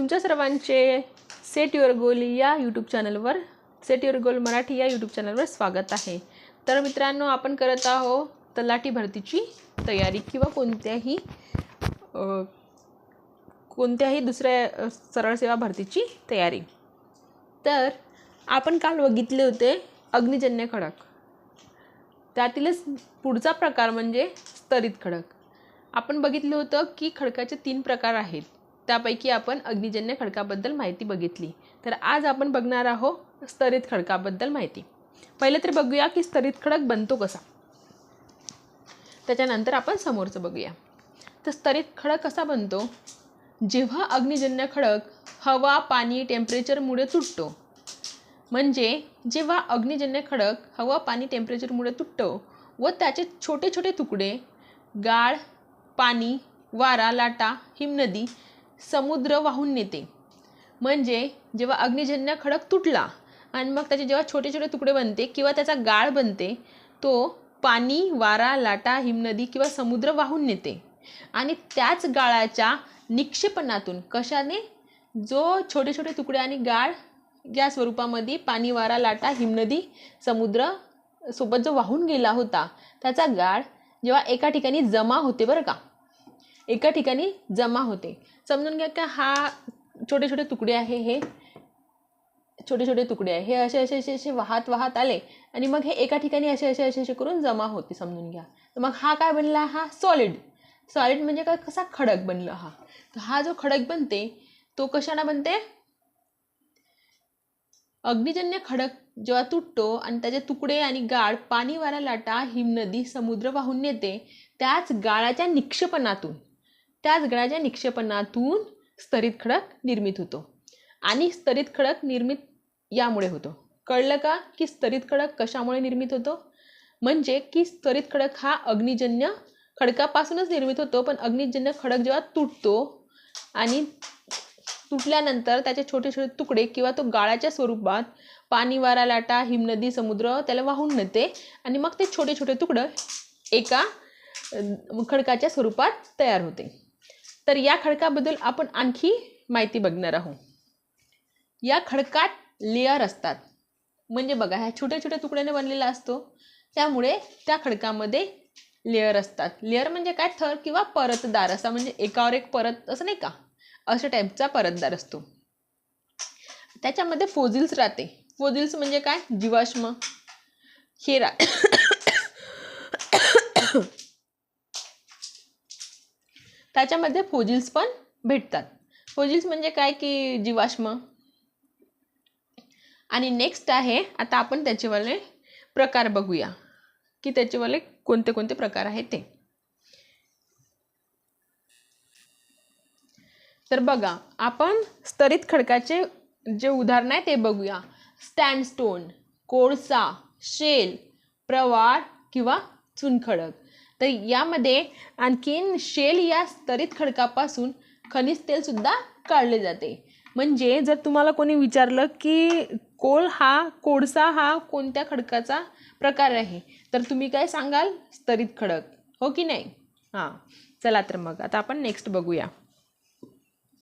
तुमच्या सर्वांचे set your गोल या यूट्यूब चॅनलवर सेट युअर गोल मराठी या यूट्यूब चॅनलवर स्वागत आहे. तर मित्रांनो आपण करत आहो तलाठी भरतीची तयारी किंवा कोणत्याही कोणत्याही दुसऱ्या सरळ सेवा भरतीची तयारी. तर आपण काल बघितले होते अग्निजन्य खडक. त्यातीलच पुढचा प्रकार म्हणजे स्तरित खडक. आपण बघितलं होतं की खडकाचे तीन प्रकार आहेत. त्यापैकी आपण अग्निजन्य खडकाबद्दल माहिती बघितली. तर आज आपण बघणार आहोत स्तरित खडकाबद्दल माहिती. पहिले तर बघूया की स्तरित खडक बनतो कसा. त्याच्यानंतर आपण समोरचं बघूया. तर स्तरित खडक कसा बनतो? जेव्हा अग्निजन्य खडक हवा पाणी टेम्परेचरमुळे तुटतो. म्हणजे जेव्हा अग्निजन्य खडक हवा पाणी टेम्परेचरमुळे तुटतो व त्याचे छोटे छोटे तुकडे गाळ पाणी वारा लाटा हिमनदी समुद्र वाहून नेते. म्हणजे जेव्हा अग्निजन्य खडक तुटला आणि मग त्याचे जेव्हा छोटे छोटे तुकडे बनते किंवा त्याचा गाळ बनते तो पाणी वारा लाटा हिमनदी किंवा समुद्र वाहून नेते. आणि त्याच गाळाच्या निक्षेपणातून कशाने? जो छोटे छोटे तुकडे आणि गाळ या स्वरूपामध्ये पाणी वारा लाटा हिमनदी समुद्र सोबत जो वाहून गेला होता त्याचा गाळ जेव्हा एका ठिकाणी जमा होते बरं का? एका ठिकाणी जमा होते. समजून घ्या का हा छोटे छोटे तुकडे आहे हे? छोटे छोटे तुकडे आहे. हे असे असे असे असे वाहत वाहत आले आणि मग हे एका ठिकाणी असे असे असे असे करून जमा होते समजून घ्या. तर मग हा काय बनला? हा सॉलिड सॉलिड म्हणजे काय? कसा खडक बनला हा? तर हा जो खडक बनते तो कशाना बनते? अग्निजन्य खडक जेव्हा तुटतो आणि त्याचे तुकडे आणि गाळ पाणी वारा लाटा हिमनदी समुद्र वाहून नेते त्याच गाळाच्या निक्षेपणातून त्याच गाळाच्या निक्षेपणातून स्तरित खडक निर्मित होतो. आणि स्तरित खडक निर्मित यामुळे होतो. कळलं का की स्तरित खडक कशामुळे निर्मित होतो? म्हणजे की स्तरित खडक हा अग्निजन्य खडकापासूनच निर्मित होतो पण अग्निजन्य खडक जेव्हा तुटतो आणि तुटल्यानंतर त्याचे छोटे छोटे तुकडे किंवा तो गाळाच्या स्वरूपात पाणी वारा लाटा हिमनदी समुद्र त्याला वाहून नेते आणि मग ते छोटे छोटे तुकडं एका खडकाच्या स्वरूपात तयार होते. तर या खडकाबद्दल आपण आणखी माहिती बघणार आहोत. या खडकात लेअर असतात. म्हणजे बघा ह्या छोट्या छोट्या तुकड्याने बनलेला असतो. त्यामुळे त्या खडकामध्ये लेअर असतात. लेअर म्हणजे काय? थर किंवा परतदार असा म्हणजे एकावर एक परत असं नाही का? अशा टाईपचा परतदार असतो. त्याच्यामध्ये फोजिल्स राहते. फोजिल्स म्हणजे काय? जीवाश्म हे रा त्याच्यामध्ये फोजिल्स पण भेटतात. फोजिल्स म्हणजे काय की जीवाश्म? आणि नेक्स्ट आहे आता आपण त्याचेवाले प्रकार बघूया. की त्याचेवाले कोणते कोणते प्रकार आहेत ते. तर बघा आपण स्तरित खडकाचे जे उदाहरण आहे ते बघूया. स्टँडस्टोन कोळसा शेल प्रवाळ किंवा चुनखडक. तर यामध्ये आणखीन शेल या स्तरित खडकापासून खनिज तेलसुद्धा काढले जाते. म्हणजे जर तुम्हाला कोणी विचारलं की कोल हा कोळसा हा कोणत्या खडकाचा प्रकार आहे तर तुम्ही काय सांगाल? स्तरित खडक. हो की नाही? हां. चला तर मग आता आपण नेक्स्ट बघूया.